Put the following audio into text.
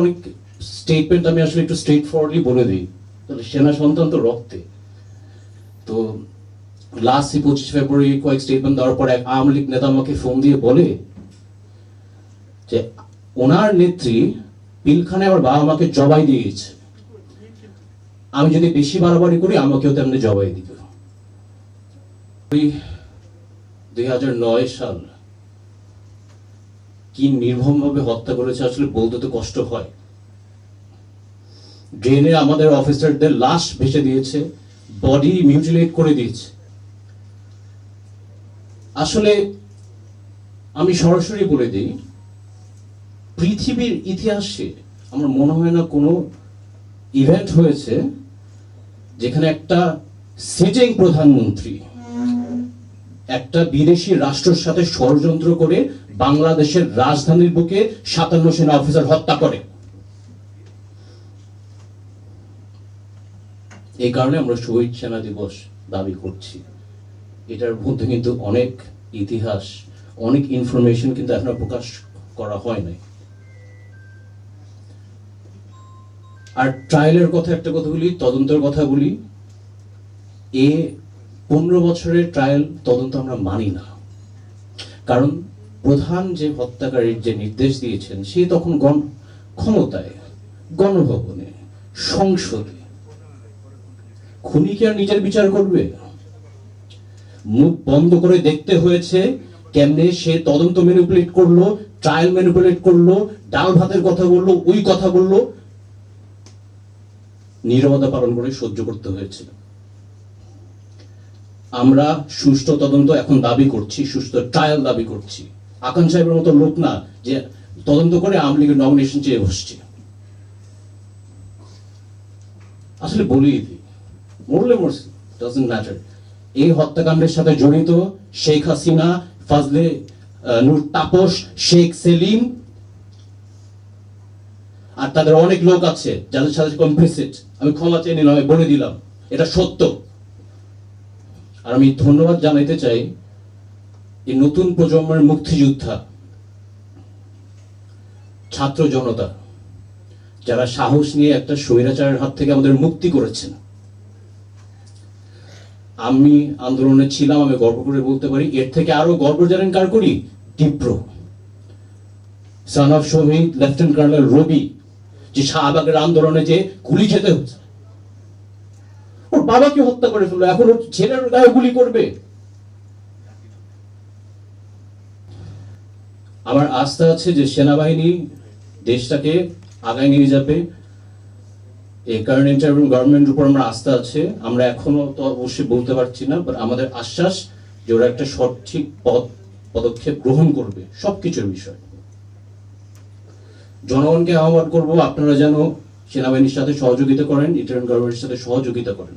অনেক স্টেটমেন্ট আমি আসলে একটু স্ট্রেট ফরওয়ার্ডলি বলে দিই। তাহলে সেনা সন্তান তো রক্তে। তো লাস্ট পঁচিশ ফেব্রুয়ারি কয়েক স্টেটমেন্ট দেওয়ার পর এক আওয়ামী লীগ নেতা আমাকে ফোন দিয়ে বলে যে, ওনার নেত্রী আমার বাবা মাকে জবাই দিয়ে গেছে। আমি যদি বেশি বাড়াবাড়ি করি, আমাকেও তেমনি জবাই দিবে। দুই হাজার নয় সাল কি নির্মমভাবে হত্যা করেছে আসলে বলতে তো কষ্ট হয়। ড্রেনে আমাদের অফিসারদের লাশ ভেসে দিয়েছে, বডি মিউটিলেট করে দিয়েছে। আসলে আমি সরাসরি বলে দিই, পৃথিবীর ইতিহাসে আমার মনে হয় না কোনো ইভেন্ট হয়েছে যেখানে একটা সিটিং প্রধানমন্ত্রী একটা বিদেশি রাষ্ট্রের সাথে ষড়যন্ত্র করে বাংলাদেশের রাজধানীর বুকে সাতান্ন সেনা অফিসার হত্যা করে। এই কারণে আমরা শহীদ সেনা দিবস দাবি করছি। এটার মধ্যে কিন্তু অনেক ইতিহাস, অনেক ইনফরমেশন কিন্তু এখনও প্রকাশ করা হয় নাই। আর ট্রায়ালের কথা একটা কথা বলি, তদন্তের কথা বলি। এ পনেরো বছরের ট্রায়াল তদন্ত আমরা মানি না। কারণ প্রধান যে হত্যাকারীর যে নির্দেশ দিয়েছেন, সে তখন গণ ক্ষমতায়, গণভবনে, সংসদে। খুনি কি আর নিজের বিচার করবে? মুখ বন্ধ করে দেখতে হয়েছে কেমনে সে তদন্ত ম্যানিপুলেট করল, ট্রায়াল ম্যানিপুলেট করল, ডাল ভাতের কথা বলল, ওই কথা বলল। নীরবতা পালন করে সহ্য করতে হয়েছিল আমরা সুষ্ঠু তদন্ত এখন দাবি করছি, সুষ্ঠু ট্রায়াল দাবি করছি। আকান সাহেবের মতো লোক না যে তদন্ত করে আওয়ামী লীগের নমিনেশন চেয়ে বসছে। আসলে বলি মরলে মরছে ডাজন্ট ম্যাটার এই হত্যাকাণ্ডের সাথে জড়িত শেখ হাসিনা, ফাজলে নূর তাপস, শেখ সেলিম, আর তাদের অনেক লোক আছে যাদের সাথে কমপ্লিসিট আমি ক্ষমা চেয়ে নিলাম বলে দিলাম। এটা সত্য। আর আমি ধন্যবাদ জানাইতে চাই এই নতুন প্রজন্মের মুক্তিযোদ্ধা, ছাত্র জনতা, যারা সাহস নিয়ে একটা স্বৈরাচারের হাত থেকে আমাদের মুক্তি করেছেন। আমি আন্দোলনে ছিলাম, আমি গর্ব করে বলতে পারি, এর থেকে আরও গর্ব জানেন কার করি? তীব্র। সান অফ শহীদ, লেফটেন্যান্ট কর্নেল রবি, যে শাহবাগের আন্দোলনে যে গুলি খেতে হচ্ছে। ওর বাবাকে হত্যা করে ফেলল, এখন ওর ছেলের গায়ে গুলি করবে। আমার আস্থা আছে যে সেনাবাহিনী দেশটাকে আগায় নিয়ে যাবে। এই কারণে গভর্নমেন্টের উপর আমার আস্থা আছে। আমরা এখনও তো অবশ্যই বলতে পারছি না বাট আমাদের আশ্বাস যে ওরা একটা সঠিক পদ পদক্ষেপ গ্রহণ করবে, সবকিছুর বিষয়। জনগণকে আহ্বান করব আপনারা যেন সেনাবাহিনীর সাথে সহযোগিতা করেন ইন্টারিম গভর্নমেন্টের সাথে সহযোগিতা করেন।